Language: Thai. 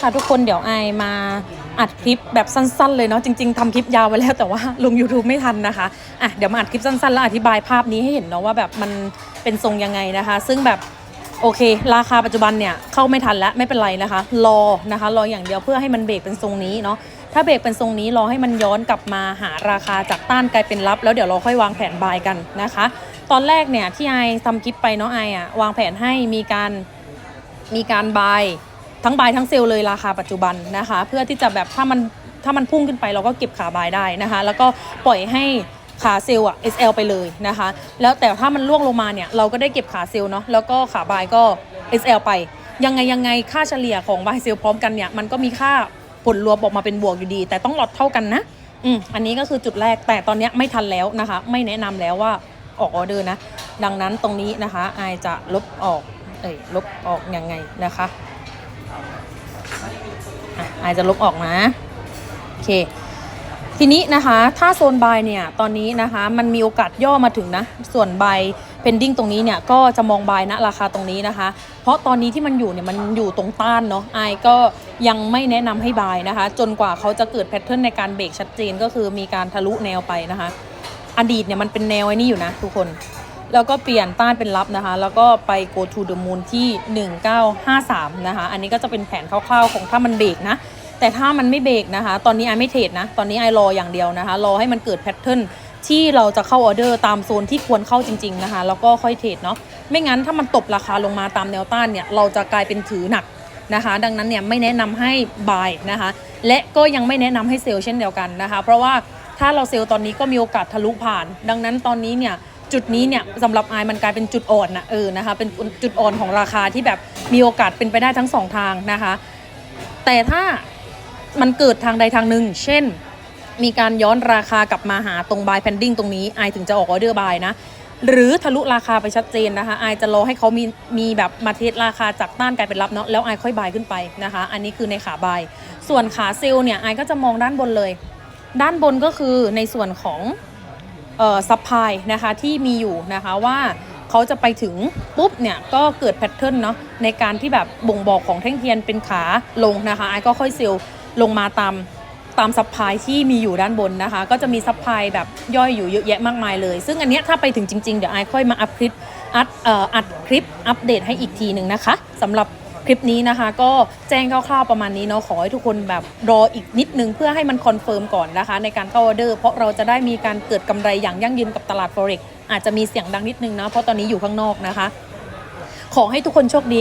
ค่ะทุกคนเดี๋ยวไอมาอัดคลิปแบบสั้น ๆ เลยเนาะจริง ๆทำคลิปยาวไว้แล้วแต่ว่าลง YouTube ไม่ทันนะคะอะเดี๋ยวมาอัดคลิปสั้น ๆ แล้วอธิบายภาพนี้ให้เห็นเนาะว่าแบบมันเป็นทรงยังไงนะคะ ซึ่งแบบโอเค ราคาปัจจุบันเนี่ยเข้าไม่ทันแล้วไม่เป็นไรนะคะรอนะคะรออย่างเดียวเพื่อให้มันเบรกเป็นทรงนี้เนาะถ้าเบรกเป็นทรงนี้รอให้มันย้อนกลับมาหาราคาจากต้านกลายเป็นรับ แล้วเดี๋ยวเราค่อยวางแผนบายกันนะคะ ตอนแรกเนี่ยที่ไอทำคลิปไปเนาะไออะวางแผนให้มีการมีการบาย ทั้งบายทั้งเซลล์เลยราคาปัจจุบันนะคะ เพื่อที่จะแบบถ้ามันถ้ามันพุ่งขึ้นไปเราก็เก็บขาบายได้นะคะ แล้วก็ปล่อยให้ขาเซลล์อะ SL ไปเลยนะคะ แล้วแต่ถ้ามันล่วงลงมาเนี่ย เราก็ได้เก็บขาเซลล์เนาะแล้วก็ขาบายก็ SL ไป ยังไงยังไงค่าเฉลี่ยของบายเซลล์พร้อมกันเนี่ย มันก็มีค่าผลรวมออกมาเป็นบวกอยู่ดี แต่ต้องหลอดเท่ากันนะอืมอันนี้ก็คือจุดแรกแต่ตอนนี้ไม่ทันแล้วนะคะ ไม่แนะนำแล้วว่าออกออเดอร์นะ ดังนั้นตรงนี้นะคะไอจะลบออกเอ้ยลบออกยังไงนะคะ ไอายจะลบออกนะโอเค ทีนี้นะคะถ้าโซนบายเนี่ยตอนนี้นะคะมันมีโอกาสย่อมาถึงนะ ส่วนบายเพนดิ้งตรงนี้เนี่ยก็จะมองบายนะราคาตรงนี้นะคะ เพราะตอนนี้ที่มันอยู่เนี่ยมันอยู่ตรงต้านเนาะไอก็ยังไม่แนะนำให้บายนะคะ จนกว่าเขาจะเกิดแพทเทิร์นในการเบรกชัดเจนก็คือมีการทะลุแนวไปนะคะ อดีตเนี่ยมันเป็นแนวไอ้นี่อยู่นะทุกคน แล้วก็เปลี่ยนต้านเป็นรับนะคะ แล้วก็ไป go to the moon ที่ 1953 นะคะ อันนี้ก็จะเป็นแผนคร่าวๆ ของถ้ามันเบรกนะ แต่ถ้ามันไม่เบรกนะคะ ตอนนี้ไอไม่เทรดนะ ตอนนี้ไอรออย่างเดียวนะคะ รอให้มันเกิดแพทเทิร์นที่เราจะเข้าออเดอร์ตามโซนที่ควรเข้าจริง ๆนะคะ แล้วก็ค่อยเทรดเนาะ ไม่งั้นถ้ามันตบราคาลงมาตามแนวต้านเนี่ย เราจะกลายเป็นถือหนักนะคะ ดังนั้นเนี่ยไม่แนะนำให้บายนะคะ และก็ยังไม่แนะนำให้เซลล์เช่นเดียวกันนะคะ เพราะว่าถ้าเราเซลล์ตอนนี้ก็มีโอกาสทะลุผ่าน ดังนั้นตอนนี้เนี่ย จุดนี้เนี่ยสำหรับไอายมันกลายเป็นจุดอ่อนนะเออนะคะเป็นจุดอ่อนของราคาที่แบบมีโอกาสเป็นไปได้ทั้งสองทางนะคะ แต่ถ้ามันเกิดทางใดทางหนึ่ง เช่น มีการย้อนราคากลับมาหาตรงบายแพนดิ้งตรงนี้ไอถึงจะออกออเดอร์บายนะหรือทะลุราคาไปชัดเจนนะคะไอจะรอให้เขามีมีแบบมาเทสราคาจากต้านกลายเป็นรับเนาะแล้วไอค่อยบายขึ้นไปนะคะ อันนี้คือในขาบายส่วนขาเซลเนี่ยไอก็จะมองด้านบนเลย ด้านบนก็คือในส่วนของ ซัพพลายนะคะที่มีอยู่นะคะว่าเขาจะไปถึงปุ๊บเนี่ยก็เกิดแพทเทิร์นเนาะในการที่แบบบ่งบอกของแท่งเทียนเป็นขาลงนะคะไอ้ก็ค่อยเซลล์ลงมาตามตามซัพพลายที่มีอยู่ด้านบนนะคะ ก็จะมีซัพพลายแบบย่อยอยู่เยอะแยะมากมายเลย ซึ่งอันเนี้ยถ้าไปถึงจริง ๆ เดี๋ยวไอ้ค่อยมาอัพคลิปอัดเอ่ออัดคลิปอัปเดตให้อีกทีหนึ่งนะคะสำหรับ คลิปนี้นะคะ ก็แจ้งคร่าวๆประมาณนี้เนาะขอให้ทุกคนแบบรออีกนิดนึงเพื่อให้มันคอนเฟิร์มก่อนนะคะ ในการเข้าออเดอร์ เพราะเราจะได้มีการเกิดกำไรอย่างยั่งยืนกับตลาด forex อาจจะมีเสียงดังนิดนึงนะเพราะตอนนี้อยู่ข้างนอกนะคะ ขอให้ทุกคนโชคดี